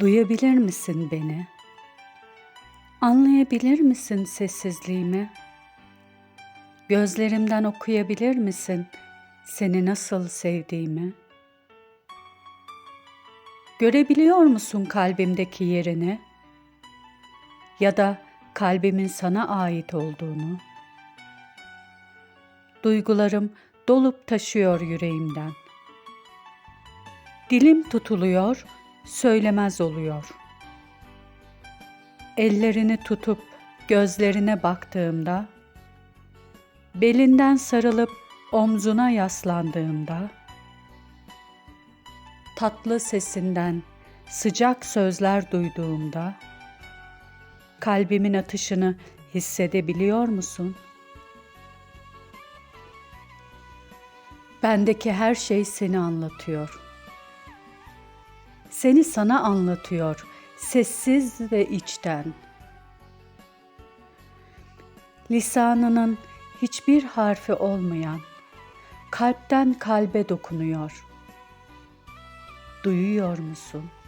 Duyabilir misin beni? Anlayabilir misin sessizliğimi? Gözlerimden okuyabilir misin seni nasıl sevdiğimi? Görebiliyor musun kalbimdeki yerini? Ya da kalbimin sana ait olduğunu? Duygularım dolup taşıyor yüreğimden. Dilim tutuluyor, söylemez oluyor. Ellerini tutup gözlerine baktığımda, belinden sarılıp omzuna yaslandığımda, tatlı sesinden sıcak sözler duyduğumda, kalbimin atışını hissedebiliyor musun? Bendeki her şey seni anlatıyor. Seni sana anlatıyor, sessiz ve içten. Lisanının hiçbir harfi olmayan, kalpten kalbe dokunuyor. Duyuyor musun?''